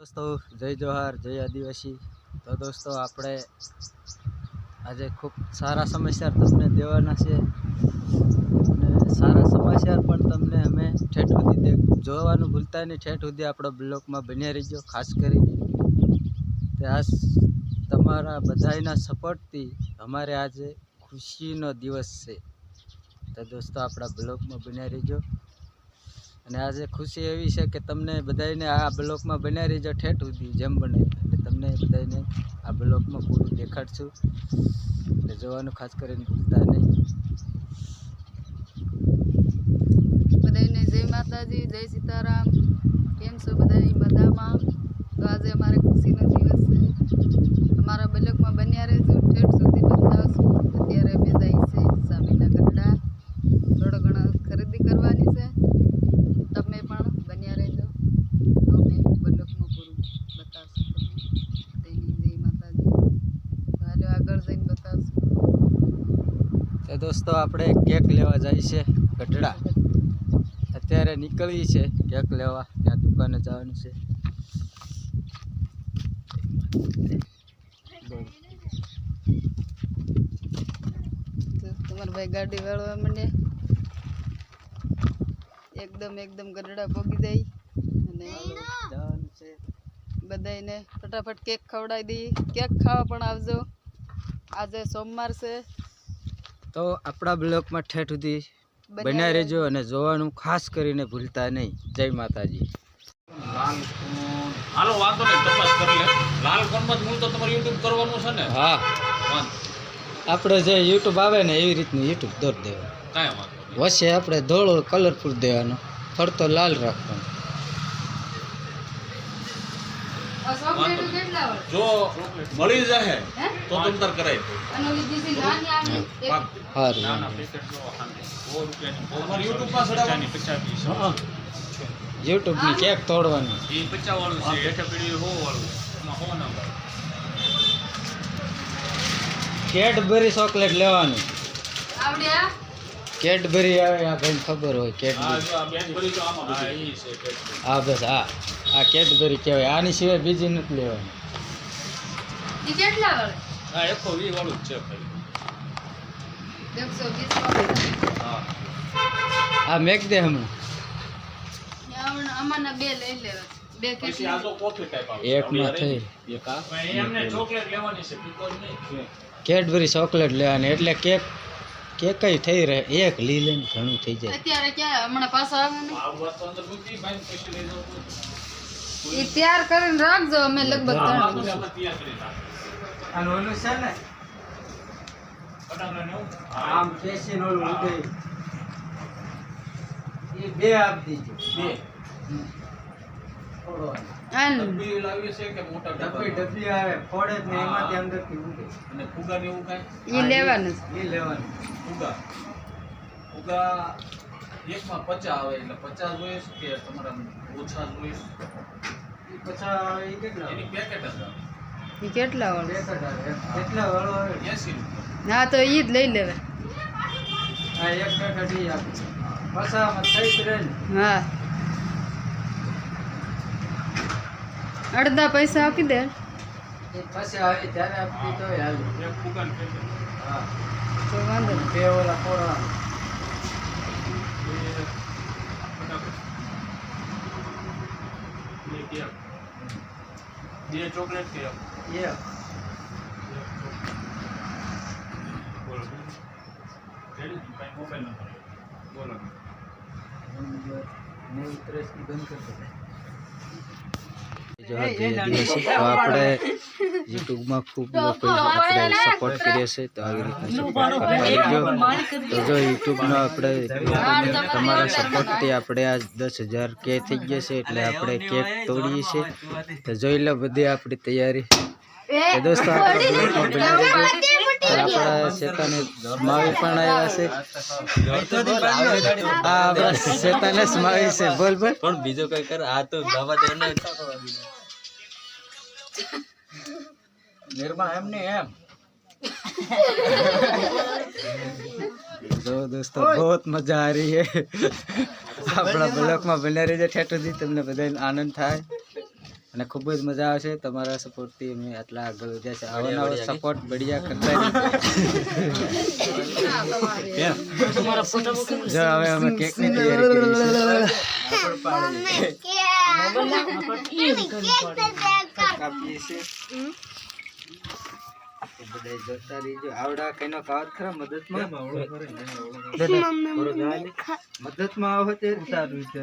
દોસ્તો, જય જોહાર, જય આદિવાસી. તો દોસ્તો, આપણે આજે ખૂબ સારા સમાચાર તમને દેવાના છે. અને સારા સમાચાર પણ તમને અમે ઠેઠ સુધી જોવાનું ભૂલતા નહીં. ઠેઠ સુધી આપણા બ્લોકમાં બન્યા રહીજો, ખાસ કરીને. તે આ તમારા બધાના સપોર્ટથી અમારે આજે ખુશીનો દિવસ છે. તો દોસ્તો, આપણા બ્લોકમાં બન્યા રહીજો. અને આજે ખુશી એવી છે કે તમને બધાને આ બ્લોકમાં બનાવી રહીજો ઠેઠ સુધી જેમ બને એટલે તમને બધાને આ બ્લોકમાં પૂરું દેખાડશું. એટલે જોવાનું ખાસ કરીને ભૂલતા નહીં. બધાને જય માતાજી, જય સીતારામ. કેમ છો બધા મજામાં તો આજે અમારે ખુશીનો દિવસ છે અમારા બ્લોકમાં બન્યા રહેજો ઠેઠ સુધી બતાવશું અત્યારે અમે જાય છે સ્વામીના ગઢડા થોડો ઘણો ખરીદી કરવાની છે તમે પણ બન્યા રહેજો તો અમે બ્લોકમાં પૂરું બતાવશું તમને બધાને જય માતાજી તો હાલો આગળ જઈને બતાવશું તો દોસ્તો આપણે કેક લેવા જાય છે ગઢડા. અત્યારે નીકળીએ છે કેક લેવા. ત્યાં દુકાને જવાનું છે. તમારા ભાઈ ગાડી વાળવા માંડે. એકદમ એકદમ ગઢડા પોગી જાય. અને બધાને ફટાફટ કેક ખવડાવી દઈએ. કેક ખાવા પણ આવજો. આજે સોમવાર છે. તો આપણા બ્લોકમાં ઠેઠ સુધી બન્યા રહેજો અને જોવાનું ખાસ કરીને ભૂલતા નહીં. જય માતાજી. હાલો વાંધો નહીં તપાસ કરી લે. લાલ કોણમાં મૂળ તો તમારે યુટ્યુબ કરવાનું છે ને? હા. આપણે જે યુટ્યુબ આવે ને એવી રીતનું યુટ્યુબ દોર દેવાનું. વચ્ચે આપણે ધોળો કલરફુલ દેવાનો. ફરતો લાલ રાખવાનો. જો મળી જાય તો તમ તાર કરાય પાક. સારું તમારે યુટ્યુબમાં ચડાવવાનું યુટ્યુબની કેક તોડવાની એ પચાસ વાળું છે હેઠે પીડી હો વાળું એમાં હો નંબર કેડબરી ચોકલેટ લેવાની આવડ્યા કેડબરી આવે આ? ભાઈને ખબર હોય હા કેડબરી જો આ બેન ભરી તો આમાં હા એ છે Cadbury. હા બસ હા આ કેડબરી કહેવાય આની સિવાય બીજી નથી લેવાની. ઈ કેટલા વાળે? હા એકસો વીસ વાળું જ છે ખાલી એકસો વીસ વાળે હા. આ મેક દે હમણાં. આમાંના બે લઈ લેવા બે પછી કેટલી આ તો કોફી ટાઈપ આવે એકમાં થઈ. એક આ. એમને ચોકલેટ લેવાની છે પીકો જ નહીં કેડબરી ચોકલેટ લેવાની એટલે કેક કેકય થઈ રહે. એક લી લઈને ઘણું થઈ જાય. અત્યારે ક્યાં હમણાં પાછા આવે ને? આ વાત તો અંદર મૂકી બાઈ પછી લઈ જાવ તો ઈ તૈયાર કરીને રાખજો અમે લગભગ હા, ત્રણ વાંધો નહીં, આપણે તૈયાર કરી નાખીએ. અને ઓલું છે ને? આમ પેશી નો ઉડે. એ બે આપી દીજો બે. આન ડબ્બી છે કે મોટા ડબ્બી? ડબ્બા? આવે. ફોડે જ ને એમાંથી અંદરથી ઉડે. અને ફુગા ને એવું કાંઈ? ઈ લેવાનું. એ લેવાનું. ફુગા. ફુગા એકમાં પચાસ આવે એટલે પચાસ જોઈશ કે તમારા ઓછા જોઈશ? ઈ પછા એ કેટલા એની પેકેટ જ આવે. ઈ કેટલા વાળું? રૂપિયા તો ઈ જ લઈ લેવા. આ એક પેકેટ ઈ આપે. પછામાં થઈ જ રહે હા. અડધા પૈસા આપી દે. પછી આવી ત્યારે આપી તો હાલ. એક ફુગા ને હા. તો વાંધો નહીં. બે ઓલા કેક. બે ચોકલેટ કે બોલો આ આપણે યુટ્યુબમાં ખૂબ લોકો આપણે સપોર્ટ કરીએ છીએ તો આવી રીતના તો જો યુટ્યુબનો આપણે તમારા સપોર્ટથી આપણે આજ દસ હજાર કે થઈ ગયા છે એટલે આપણે કેક તોડીએ છીએ. તો જોઈ લો બધી આપણી તૈયારી. તો દોસ્તો આપણા બની શેતાને માવી પણ આવ્યા છે. આ આપણા શેતાને માવી છે. બોલ બોલ. પણ બીજો કઈ કર આ તો દવા દે ને નિર્મા એમ ને એમ. જો દોસ્તો બહુ મજા આ રહી હે આપણા બ્લોકમાં બન્યા રહેજો ઠેઠું તમને બધાને આનંદ થાય. અને ખૂબ જ મજા આવશે. તમારા સપોર્ટથી અમે આટલા આગળ વધ્યા છે. આવો નવા સપોર્ટ બઢિયા કરતા જો હવે અમે કેકની તૈયારી જોતા રહેજો આવડા કઈનો કાવત ખરા મદદમાં મદદમાં આવો તે સારું છે.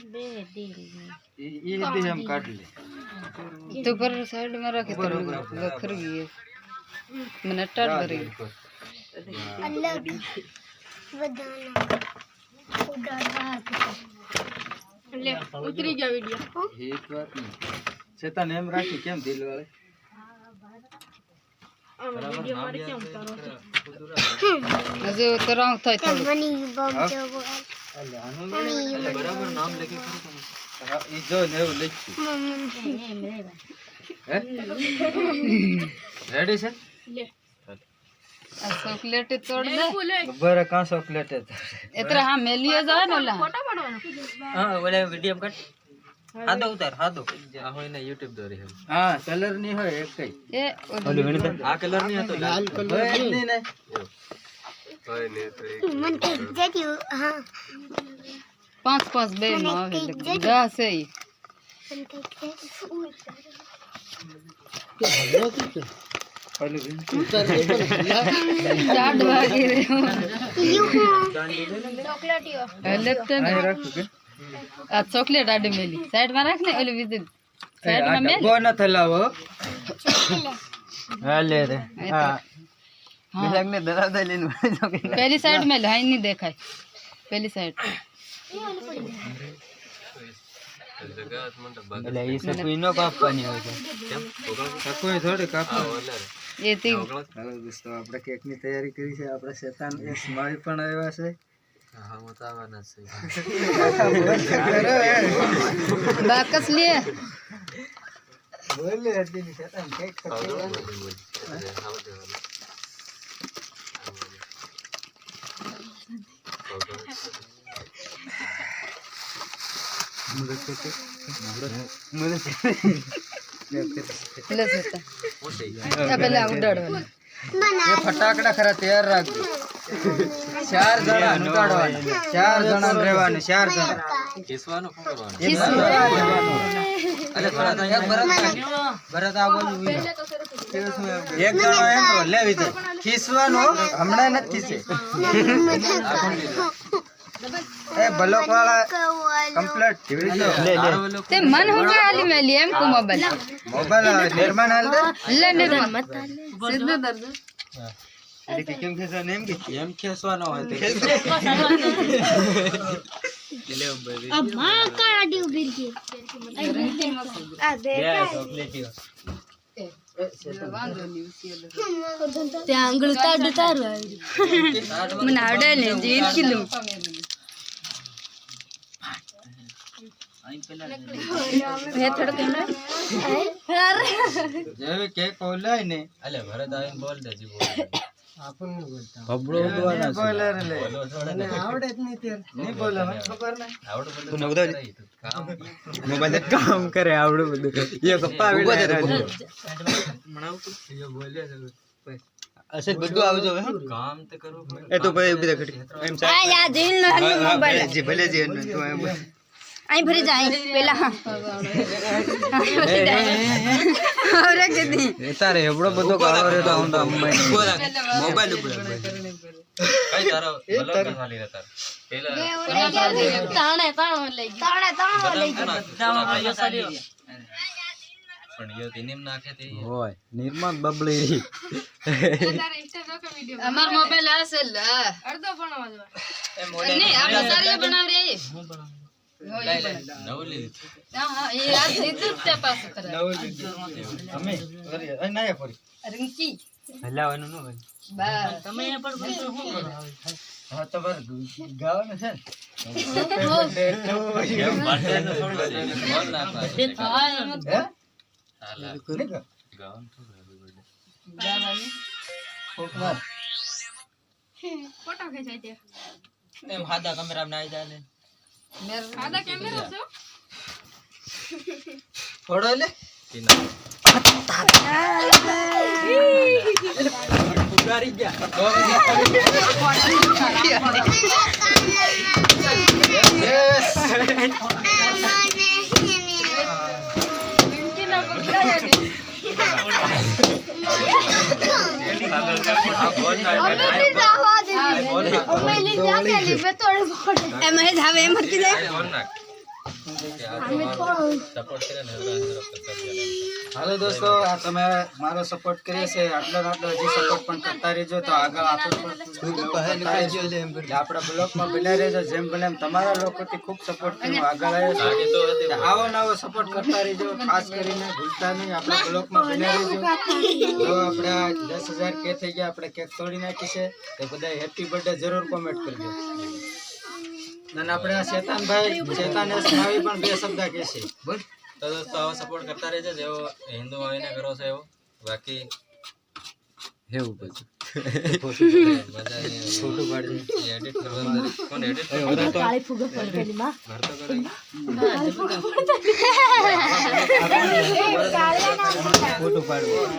શેતાન ઈ ઈ દી એમ કાઢી લે. તો પર સાઈડમાં રાખે તો લખર ગઈ મને અટાડ ભરી. એક વાત નહીં. શેતાન એમ રાખી કેમ દિલ વાળે? હજુ તરાવ થાય થોડું હા, ઈ જો ને એવું લખ્યું રેડી છે? આ ચોકલેટ તોડ દે. બરે કાં ચોકલેટ એતરા હા મેલીએ જાય ને ઓલા. હા ઓલા વીડિયો કટ હાદો ઉતાર હાદો. આ હોય ને યુટ્યુબ દોરી હે હા કલરની હોય એક કઈ. એ ઓલી આ કલરની હતો લાલ કલર ને. પાંચ પાંચ બે માં આવે એટલે દા છે ઈ. ઓલું દાઢ વાગી રહ્યો એટલે જ તે ને. અહીં રાખું કે? ચોકલેટ આડી મેલી. સાઈડમાં રાખ ને ઓલી બીજી સાઈડમાં મેલ. ડબ્બો ન થલાવો હા લે રે. હા. હા. ને દરાદા લઈને પહેલી સાઈડ મેલ લાઈન નહીં દેખાય. પેલી સાઈડ. આપણે કેકની તૈયારી કરી છે. આપણે શેતાન સ્માઈલ પણ આવ્યા છે. બાકસ લે. બોલે કેક લે જતા આ પેલા ઉડાડવાના એ ફટાકડા ખરા તૈયાર રાખજો. ચાર જણા ઉતાડવાના ચાર જણા રહેવાનું ચાર જણા. ખીસવાનું એક જણો અરે ભરત એક ભરત ભરત આ બાજુ એક જણો એમ તો લેવી છે. ખીસવાનું હમણાં નથી ખીસે. એ બ્લોક વાળા કમ્પ્લીટ ટીવી લો તે મન હો કે આલી મેલી એમ કો મોબાઈલ. મોબાઈલ નિર્માણ હાલ દે. લે નિર્મલ સીધું દર્દ એટલે કે કેમ ખેસવાનો એમ કે? એમ ખેસવાનો હોય તો. વાંધો નહીં મને આવડે ને જીન કિલો હે થોડો જેવી કેક ઓલાય ને અલે ભરત આવીને બોલ દે જી ભબડો ઉડવાના બોલર લે. આવડે જ નહીં તે નહીં બોલે મને ખબર નહીં આવડું બધું કામ મોબાઈલ કામ કરે આવડું બધું. એ ગપ્પા અસલ બધું આવજો હવે કામ તો કરવું એ તો ભાઈ એમ જી ભલે જી તું એમ. અહીં ફરી જાય પેલા આવરે કીધી એ તારે એવડો બધો કાળો રે તો હું તો મોબાઈલ ઉપર કઈ તારો ના ખાલી રહેતા. પેલા તાણે તાણો લઈ પણ યો તેનેમ નાખે તે. હોય નિર્માણ બબલી. અમાર મોબાઈલ હશે લે. અડધો નહીં આપણે સારી બનાવી પણ. હા, હા, એ ખેંચાય એમ હાદા થોડું છે મોર નાખવાનું છે હા, એમ જ હે? હાલા. નહીં ગા? ગાવાનું થોડું happy birthday. ગાવાનું. કોકવાર. એમ સાદા કેમેરામાં ના આવી જાય ને મેર- ફોડો લે ટીના. ઉગારી ગયા Yes. Support કરે ને હાલો દોસ્તો આ તમે મારો સપોર્ટ કર્યો છે. આટલો આટલો હજી સપોર્ટ પણ કરતા રહેજો. તો આગળ આપણે આપણા બ્લોગમાં બન્યા રહેજો. જેમ બને એમ તમારા લોકોથી ખૂબ સપોર્ટ કર્યો આગળ આવ્યો છે. તો આવો નવો સપોર્ટ કરતા રહેજો. ખાસ કરીને ભૂલતા નહીં. આપણા બ્લોગમાં બન્યા રહેજો. જો આપણે દસ હજાર કે થઈ ગયા. આપણે કેક તોડી નાખી છે. તો બધા હેપી બર્થડે જરૂર કોમેન્ટ કરજો. અને આપણે આ શેતાનભાઈ શેતાન પણ બે શબ્દ કહેશે બોલ. તો દોસ્તો આવો સપોર્ટ કરતા રહેજો જેવો હિન્દુ આવીને કરો છો એવો. બાકી એવું બધું. ફોટો પાડી એડિટ કરવાનું કોણ એડિટ ઘર તો કરી ફોટો પાડવું